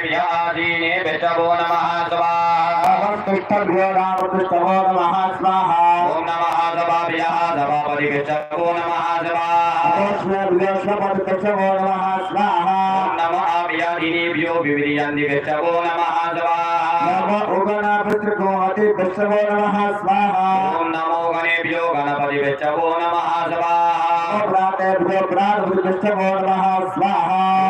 ो नमः स्वाहाभ्यो रामकृष्णवो नमः स्वाहा। ॐ नमः दवाभ्यः दवापरिभिश्चवो नमः स्वाहाभ्योष्णपदकृष्णवो नमः स्वाहा। नमः व्याधिनेभ्यो विविधियन्दिभिश्चवो नमः स्वाहा उगणाभृतृको हतिभिश्चवो नमः स्वाहा। ॐ नमो गणेभ्यो गणपतिभिश्चवो नमः स्वाहा। प्रातेभ्यो प्राणभृतृष्ठवो नमः स्वाहा।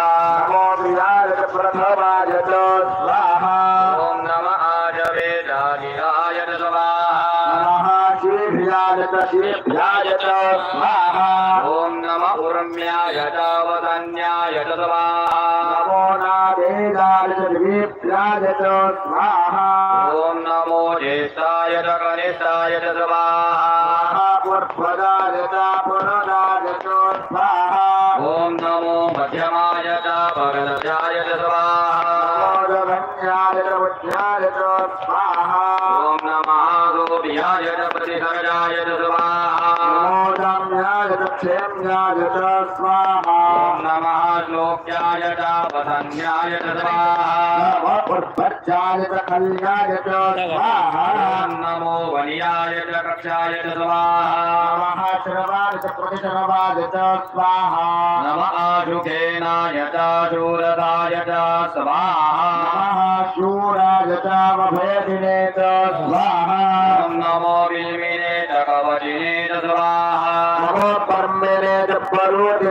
గమ్యాయ చావదన్యాయ చదవామో నాదేదాలిప్యాయో స్వాహ ఓం నమో జ్యేష్ఠాయ చ కనిష్టాయ చ స్వాహ పుర్పదాయత పురదాయతో స్వాహ ఓం నమో మధ్యమాయ చ श्लोक्याय च स्वाहा नमो वनियाय च कक्षाय च स्वाहा श्रवाय स्वाहा नम आशुखेनाय च शूरदाय च स्वाहा शूराय च वभयदिने च स्वाहा नमो विल्मिने च कवचिने च स्वाहा। नमो पर्मिने च परोदिने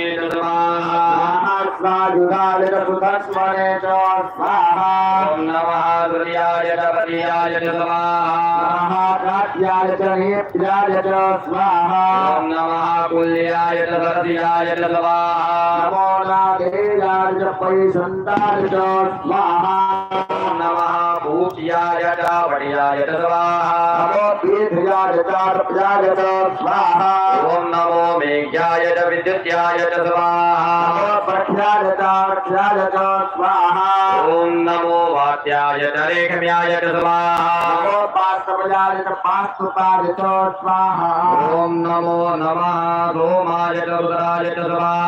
स्वायुधाय च सुधस्मने च स्वाहा ॐ नमः तुर्याय च पतियाय च स्वाहा महाकाट्याय च हेप्याय च स्वाहा ॐ नमः कुल्याय च सरस्याय च स्वाहा नमो नागेयाय च पैसन्ताय च स्वाहा ॐ नमः भूत्याय च वडियाय च स्वाहा नमो दीर्घयाय च रप्याय च स्वाहा ॐ नमो मेघ्याय च विद्युत्याय च स्वाहा नमो पठ्याय च रक्ष्याय च स्वाहा ॐ नमो वात्याय च रेखम्याय च स्वाहा नमो पास्तवयाय च पास्तुकाय च स्वाहा ॐ नमो नमः सोमाय च रुद्राय च स्वाहा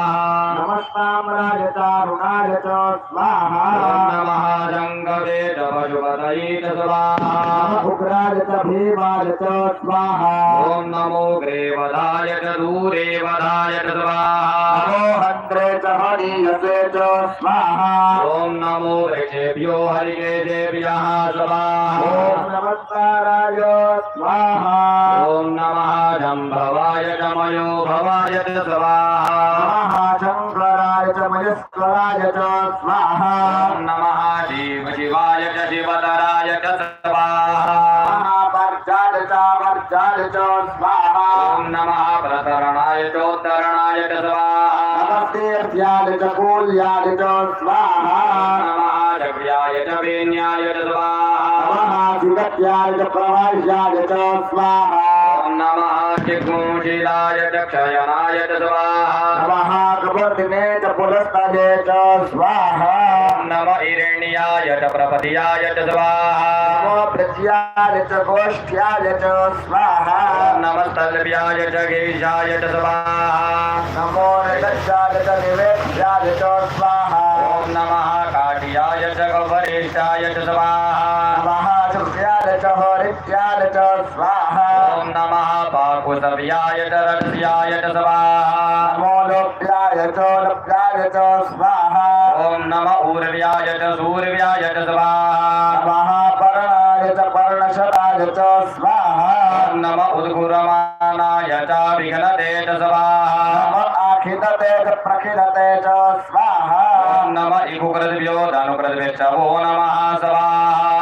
नमस्तामराय च अरुणाय च स्वाहा ॐ नमः जङ्गवे च पशुपतये च स्वाहा नमः उग्राय च भीमाय च स्वाहा ॐ नमो ग्रेवधाय च दूरेवधाय च स्वाहा नमो हन्त्रे च हरीयसे च स्वाहा ॐ नमो ऋषेभ्यो हरिकेशेभ्यः स्वाहा ॐ नमस्काराय स्वाहा ॐ नमः जम्भवाय च मयो भवाय च स्वाहा महाशङ्कराय च मयस्कराय च स्वाहा ॐ नमः शिव शिवाय च शिवतराय च स्वाहा महापर्जाय च वर्जाय च स्वाहा ॐ नमः प्रतरणाय चोत्तरणाय च स्वाहा नमस्तेभ्याय च कूल्याय च स्वाहा नमः जव्याय च वेन्याय च स्वाहा नमः शिवत्याय च प्रवाह्याय च स्वाहा ॐ नमः जिग्मुशीलाय च क्षयनाय च स्वाहा नमः कवर्दिने च पुरस्तये च स्वाहा ॐ नमः हिरण्याय च प्रपदयाय च स्वाहा नमो प्रत्याय च गोष्ठ्याय च स्वाहा ॐ नमः तल्व्याय च गेशाय च स्वाहा नमो निलक्षाय च निवेद्याय च स्वाहा ॐ नमः काटियाय च गौवरेशाय च स्वाहा कुतव्याय च रक्ष्याय च स्वाहा नमो लोभ्याय च लोभ्याय च स्वाहा ॐ नम ऊर्व्याय च सूर्याय च स्वाहा महापर्णाय च पर्णशताय च स्वाहा नम उद्गुरमानाय च विघ्नते च स्वाहा नम आखिलते च प्रखिलते च स्वाहा नम इकुकृद्भ्यो धनुकृद्भ्यश्च वो नमः स्वाहा